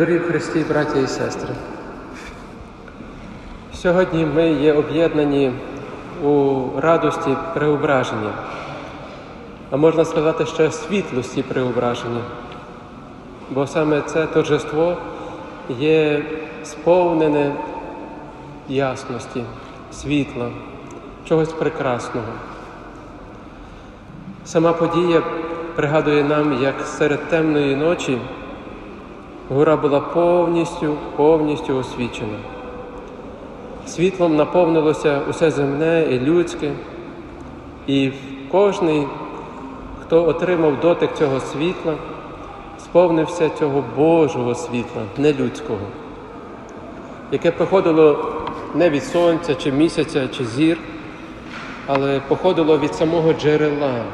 Дорогі Христі, браття і сестри. Сьогодні ми є об'єднані у радості преображення, а можна сказати ще світлості преображення, бо саме це торжество є сповнене ясності, світла, чогось прекрасного. Сама подія пригадує нам, як серед темної ночі гора була повністю, повністю освічена. Світлом наповнилося усе земне і людське, і кожний, хто отримав дотик цього світла, сповнився цього Божого світла, не людського, яке походило не від сонця, чи місяця, чи зір, але походило від самого джерела,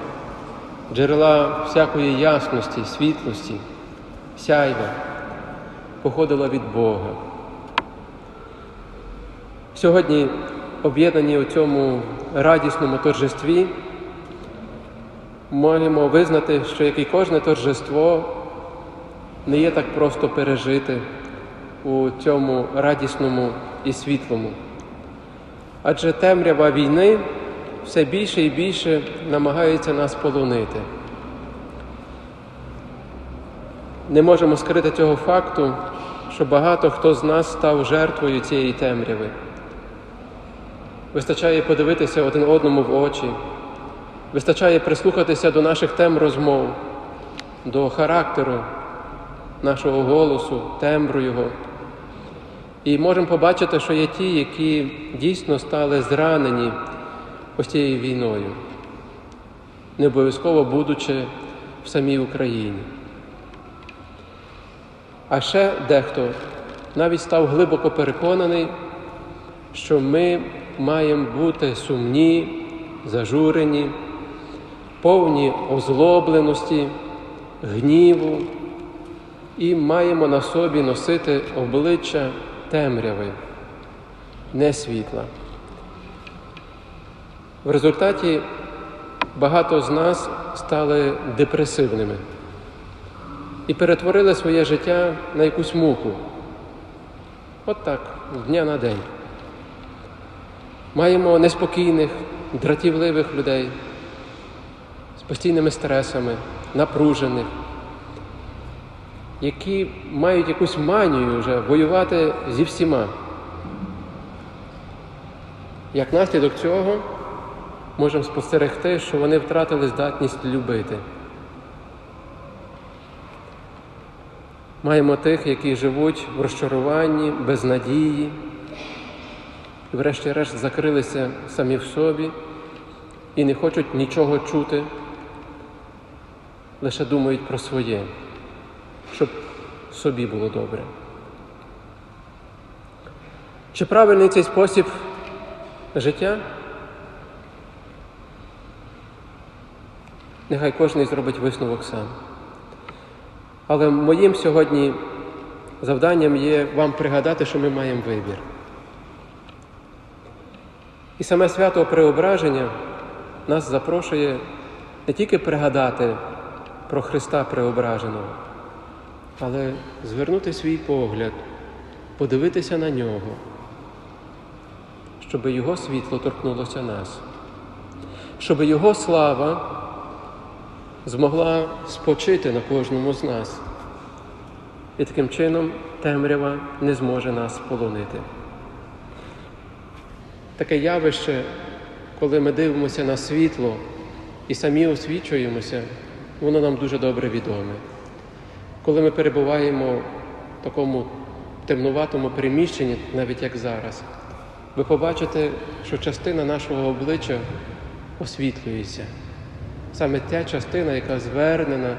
джерела всякої ясності, світлості, сяйва, походило від Бога. Сьогодні, об'єднані у цьому радісному торжестві, маємо визнати, що як і кожне торжество не є так просто пережити у цьому радісному і світлому. Адже темрява війни все більше і більше намагається нас полонити. Не можемо скрити цього факту, що багато хто з нас став жертвою цієї темряви. Вистачає подивитися один одному в очі, вистачає прислухатися до наших тем розмов, до характеру нашого голосу, тембру його. І можемо побачити, що є ті, які дійсно стали зранені ось цією війною, не обов'язково будучи в самій Україні. А ще дехто навіть став глибоко переконаний, що ми маємо бути сумні, зажурені, повні озлобленості, гніву і маємо на собі носити обличчя темряви, не світла. В результаті багато з нас стали депресивними і перетворили своє життя на якусь муку. От так, з дня на день. Маємо неспокійних, дратівливих людей з постійними стресами, напружених, які мають якусь манію вже воювати зі всіма. Як наслідок цього можемо спостерегти, що вони втратили здатність любити. Маємо тих, які живуть в розчаруванні, без надії, і врешті-решт закрилися самі в собі і не хочуть нічого чути, лише думають про своє, щоб собі було добре. Чи правильний цей спосіб життя? Нехай кожен зробить висновок сам. Але моїм сьогодні завданням є вам пригадати, що ми маємо вибір. І саме свято Преображення нас запрошує не тільки пригадати про Христа Преображеного, але звернути свій погляд, подивитися на нього, щоб Його світло торкнулося нас, щоб Його слава змогла спочити на кожному з нас. І таким чином темрява не зможе нас полонити. Таке явище, коли ми дивимося на світло і самі освічуємося, воно нам дуже добре відоме. Коли ми перебуваємо в такому темнуватому приміщенні, навіть як зараз, ви побачите, що частина нашого обличчя освітлюється. Саме та частина, яка звернена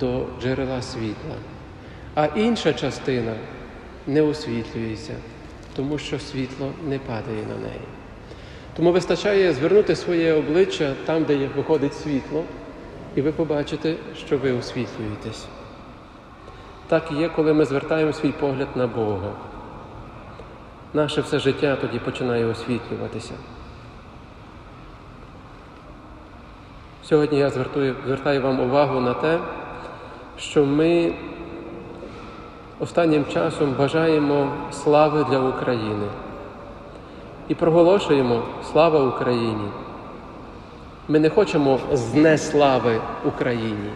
до джерела світла. А інша частина не освітлюється, тому що світло не падає на неї. Тому вистачає звернути своє обличчя там, де виходить світло, і ви побачите, що ви освітлюєтесь. Так і є, коли ми звертаємо свій погляд на Бога. Наше все життя тоді починає освітлюватися. Сьогодні я звертую, звертаю вам увагу на те, що ми останнім часом бажаємо слави для України і проголошуємо слава Україні. Ми не хочемо знеслави Україні.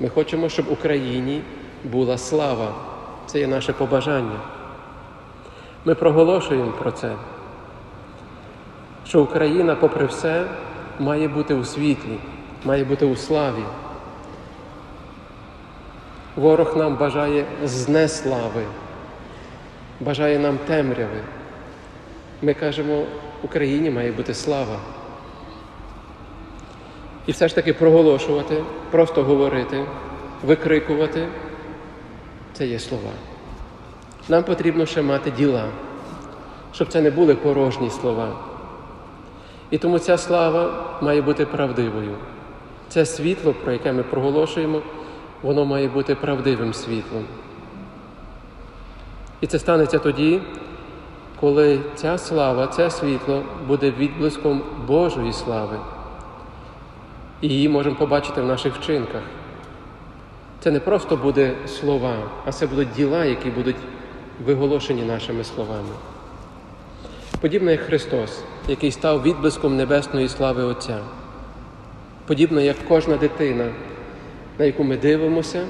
Ми хочемо, щоб Україні була слава. Це є наше побажання. Ми проголошуємо про це, що Україна, попри все, має бути у світлі, має бути у славі. Ворог нам бажає знеслави, бажає нам темряви. Ми кажемо, Україні має бути слава. І все ж таки проголошувати, просто говорити, викрикувати це є слова. Нам потрібно ще мати діла, щоб це не були порожні слова. І тому ця слава має бути правдивою. Це світло, про яке ми проголошуємо, воно має бути правдивим світлом. І це станеться тоді, коли ця слава, це світло буде відблиском Божої слави. І її можемо побачити в наших вчинках. Це не просто буде слова, а це будуть діла, які будуть виголошені нашими словами. Подібно як Христос, який став відблиском небесної слави Отця. Подібно як кожна дитина, на яку ми дивимося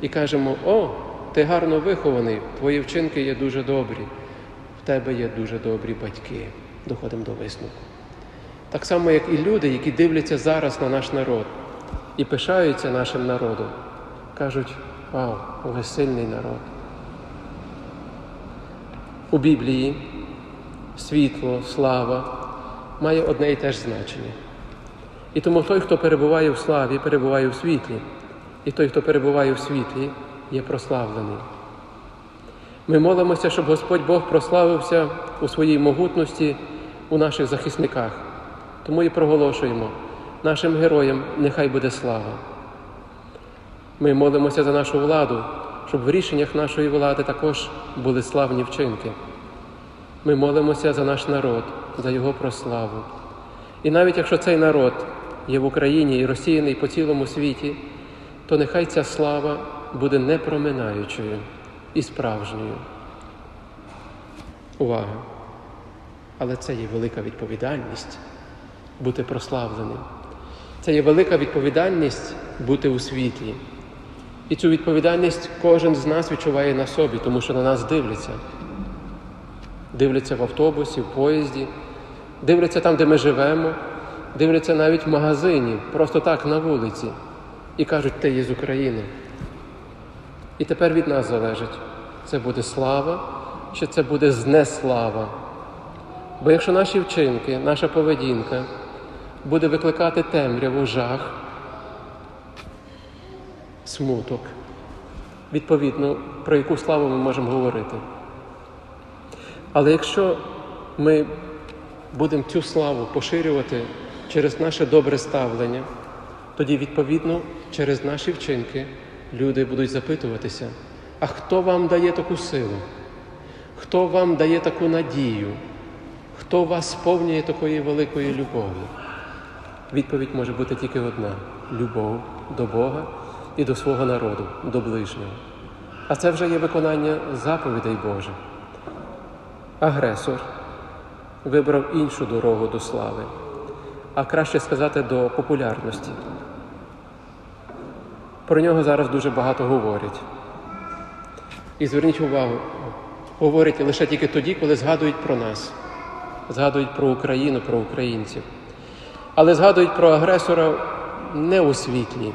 і кажемо: О, ти гарно вихований, твої вчинки є дуже добрі, в тебе є дуже добрі батьки. Доходимо до висновку. Так само, як і люди, які дивляться зараз на наш народ і пишаються нашим народом, кажуть: Вау, ви сильний народ. У Біблії світло, слава має одне і те ж значення. І тому той, хто перебуває в славі, перебуває в світлі, і той, хто перебуває в світлі, є прославлений. Ми молимося, щоб Господь Бог прославився у своїй могутності у наших захисниках. Тому і проголошуємо нашим героям нехай буде слава. Ми молимося за нашу владу, щоб в рішеннях нашої влади також були славні вчинки. Ми молимося за наш народ, за його прославу. І навіть якщо цей народ є в Україні і розсіяний по цілому світі, то нехай ця слава буде непроминаючою і справжньою. Увага! Але це є велика відповідальність бути прославленим. Це є велика відповідальність бути у світлі. І цю відповідальність кожен з нас відчуває на собі, тому що на нас дивляться. Дивляться в автобусі, в поїзді, дивляться там, де ми живемо, дивляться навіть в магазині, просто так на вулиці, і кажуть, ти є з України. І тепер від нас залежить, це буде слава чи це буде знеслава. Бо якщо наші вчинки, наша поведінка буде викликати темряву, жах, смуток, відповідно, про яку славу ми можемо говорити. Але якщо ми будемо цю славу поширювати через наше добре ставлення, тоді, відповідно, через наші вчинки люди будуть запитуватися, а хто вам дає таку силу? Хто вам дає таку надію? Хто вас сповнює такої великої любові? Відповідь може бути тільки одна любов до Бога і до свого народу, до ближнього. А це вже є виконання заповідей Божих. Агресор вибрав іншу дорогу до слави, а краще сказати до популярності. Про нього зараз дуже багато говорять. І зверніть увагу, говорять лише тільки тоді, коли згадують про нас, згадують про Україну, про українців. Але згадують про агресора не у світлі.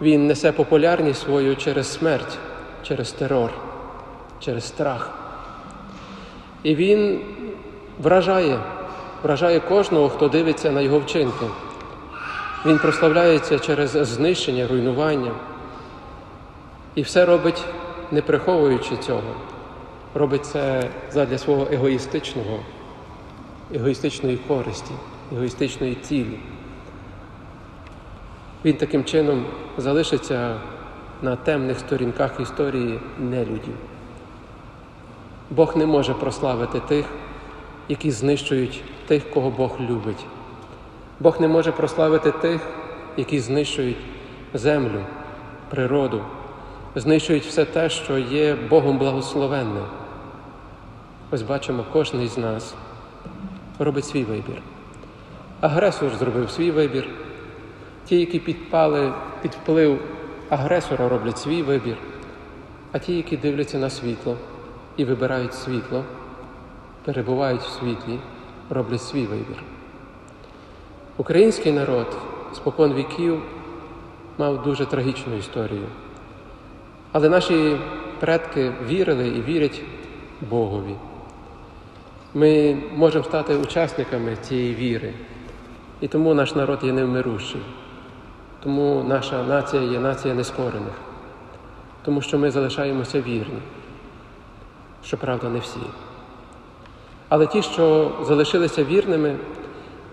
Він несе популярність свою через смерть, через терор, через страх. І він вражає, вражає кожного, хто дивиться на його вчинки. Він прославляється через знищення, руйнування. І все робить, не приховуючи цього. Робить це задля свого егоїстичного, егоїстичної користі, егоїстичної цілі. Він таким чином залишиться на темних сторінках історії нелюдів. Бог не може прославити тих, які знищують тих, кого Бог любить. Бог не може прославити тих, які знищують землю, природу, знищують все те, що є Богом благословенне. Ось бачимо, кожен із нас робить свій вибір. Агресор зробив свій вибір. Ті, які підпали під вплив агресора, роблять свій вибір, а ті, які дивляться на світло і вибирають світло, перебувають в світлі, роблять свій вибір. Український народ спокон віків мав дуже трагічну історію. Але наші предки вірили і вірять Богові. Ми можемо стати учасниками цієї віри. І тому наш народ є невмирущий. Тому наша нація є нація нескорених. Тому що ми залишаємося вірні. Щоправда, не всі. Але ті, що залишилися вірними,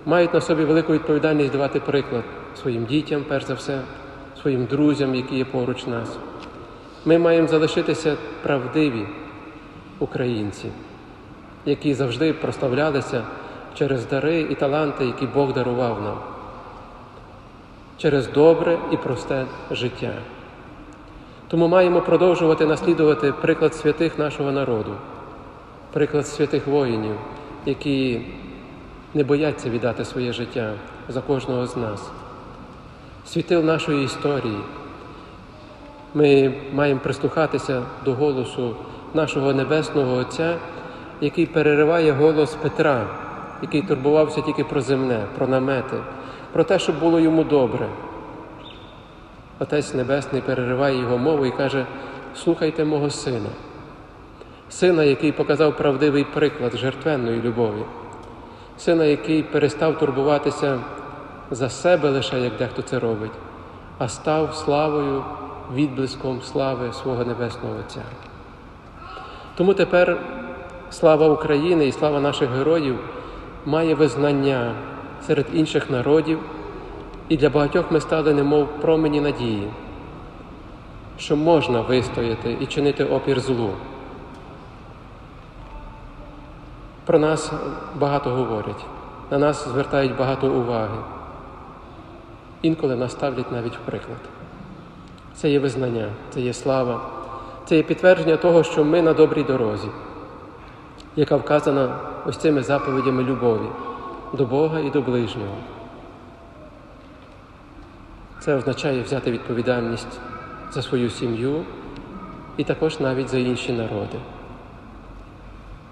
мають на собі велику відповідальність давати приклад своїм дітям, перш за все, своїм друзям, які є поруч нас. Ми маємо залишитися правдиві українці, які завжди прославлялися через дари і таланти, які Бог дарував нам, через добре і просте життя. Тому маємо продовжувати наслідувати приклад святих нашого народу, приклад святих воїнів, які не бояться віддати своє життя за кожного з нас. Світил нашої історії. Ми маємо прислухатися до голосу нашого Небесного Отця, який перериває голос Петра, який турбувався тільки про земне, про намети, про те, щоб було йому добре. Отець Небесний перериває його мову і каже: слухайте мого сина, сина, який показав правдивий приклад жертвенної любові, сина, який перестав турбуватися за себе лише, як дехто це робить, а став славою, відблиском слави свого Небесного Отця. Тому тепер слава України і слава наших героїв має визнання серед інших народів, і для багатьох ми стали немов промені надії, що можна вистояти і чинити опір злу. Про нас багато говорять, на нас звертають багато уваги. Інколи нас ставлять навіть в приклад. Це є визнання, це є слава, це є підтвердження того, що ми на добрій дорозі, яка вказана ось цими заповідями любові до Бога і до ближнього. Це означає взяти відповідальність за свою сім'ю і також навіть за інші народи.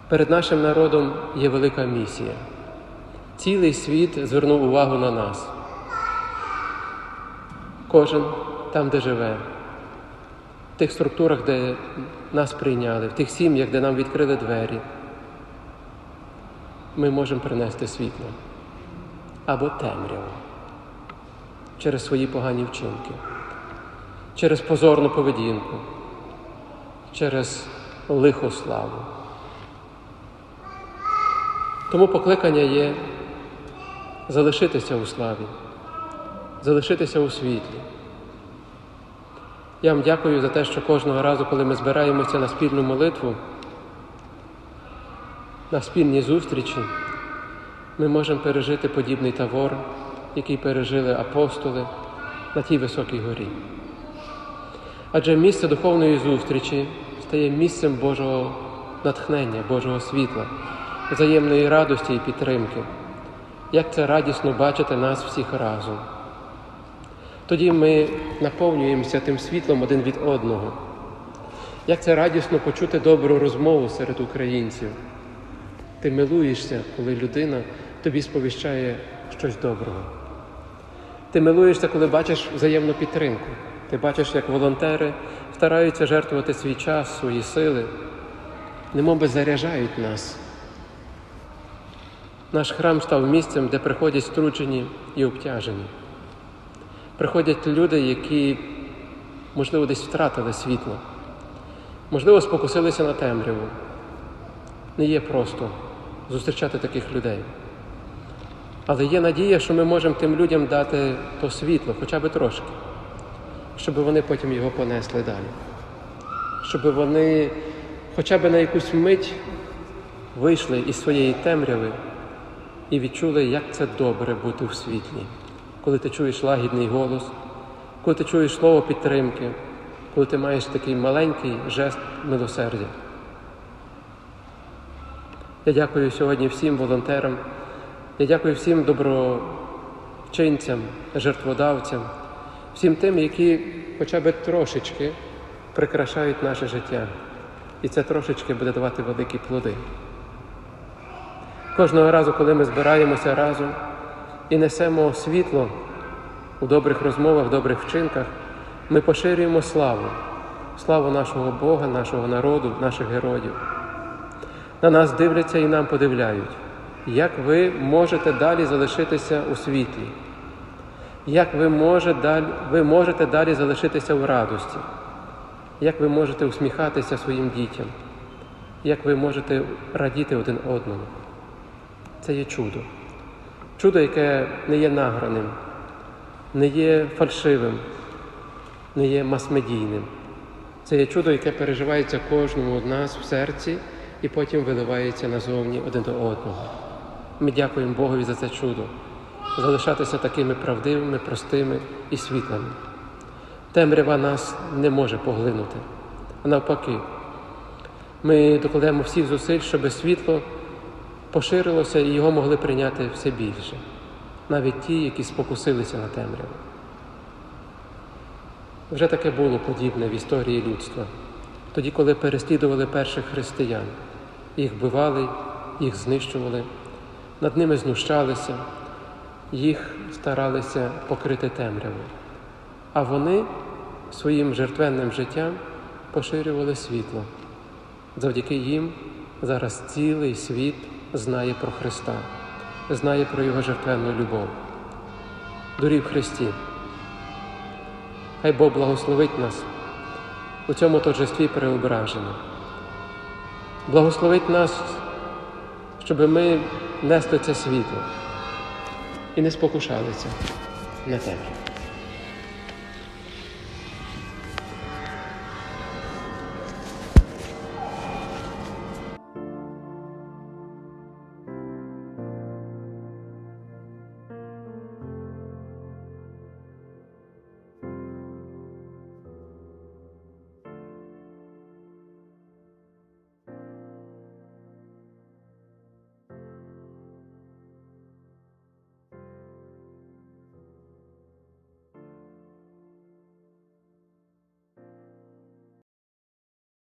Перед нашим народом є велика місія. Цілий світ звернув увагу на нас. Кожен там, де живе, в тих структурах, де нас прийняли, в тих сім'ях, де нам відкрили двері, ми можемо принести світло або темряву через свої погані вчинки, через позорну поведінку, через лиху славу. Тому покликання є залишитися у славі, залишитися у світлі. Я вам дякую за те, що кожного разу, коли ми збираємося на спільну молитву, на спільні зустрічі, ми можемо пережити подібний тавор, який пережили апостоли на тій високій горі. Адже місце духовної зустрічі стає місцем Божого натхнення, Божого світла, взаємної радості і підтримки. Як це радісно бачити нас всіх разом. Тоді ми наповнюємося тим світлом один від одного. Як це радісно почути добру розмову серед українців. Ти милуєшся, коли людина тобі сповіщає щось доброго. Ти милуєшся, коли бачиш взаємну підтримку. Ти бачиш, як волонтери стараються жертвувати свій час, свої сили, немоби заряджають нас. Наш храм став місцем, де приходять струджені і обтяжені. Приходять люди, які, можливо, десь втратили світло, можливо, спокусилися на темряву. Не є просто зустрічати таких людей. Але є надія, що ми можемо тим людям дати то світло, хоча б трошки, щоб вони потім його понесли далі. Щоб вони хоча б на якусь мить вийшли із своєї темряви і відчули, як це добре бути в світлі, коли ти чуєш лагідний голос, коли ти чуєш слово підтримки, коли ти маєш такий маленький жест милосердя. Я дякую сьогодні всім волонтерам, я дякую всім доброчинцям, жертводавцям, всім тим, які хоча б трошечки прикрашають наше життя. І це трошечки буде давати великі плоди. Кожного разу, коли ми збираємося разом і несемо світло у добрих розмовах, добрих вчинках, ми поширюємо славу, славу нашого Бога, нашого народу, наших героїв. На нас дивляться і нам подивляють, як ви можете далі залишитися у світлі, як ви, може далі, ви можете далі залишитися в радості, як ви можете усміхатися своїм дітям, як ви можете радіти один одному. Це є чудо. Чудо, яке не є награним, не є фальшивим, не є масмедійним. Це є чудо, яке переживається кожному з нас в серці і потім виливається назовні один до одного. Ми дякуємо Богові за це чудо, залишатися такими правдивими, простими і світлими. Темрява нас не може поглинути, а навпаки, ми докладемо всіх зусиль, щоб світло поширилося і його могли прийняти все більше, навіть ті, які спокусилися на темряву. Вже таке було подібне в історії людства, тоді, коли переслідували перших християн, їх вбивали, їх знищували, над ними знущалися, їх старалися покрити темрявою. А вони своїм жертвенним життям поширювали світло. Завдяки їм зараз цілий світ знає про Христа, знає про Його жертвенну любов. Дорів Христі. Хай Бог благословить нас у цьому торжестві переображення. Благословить нас, щоб ми несли це світло і не спокушалися на темряву.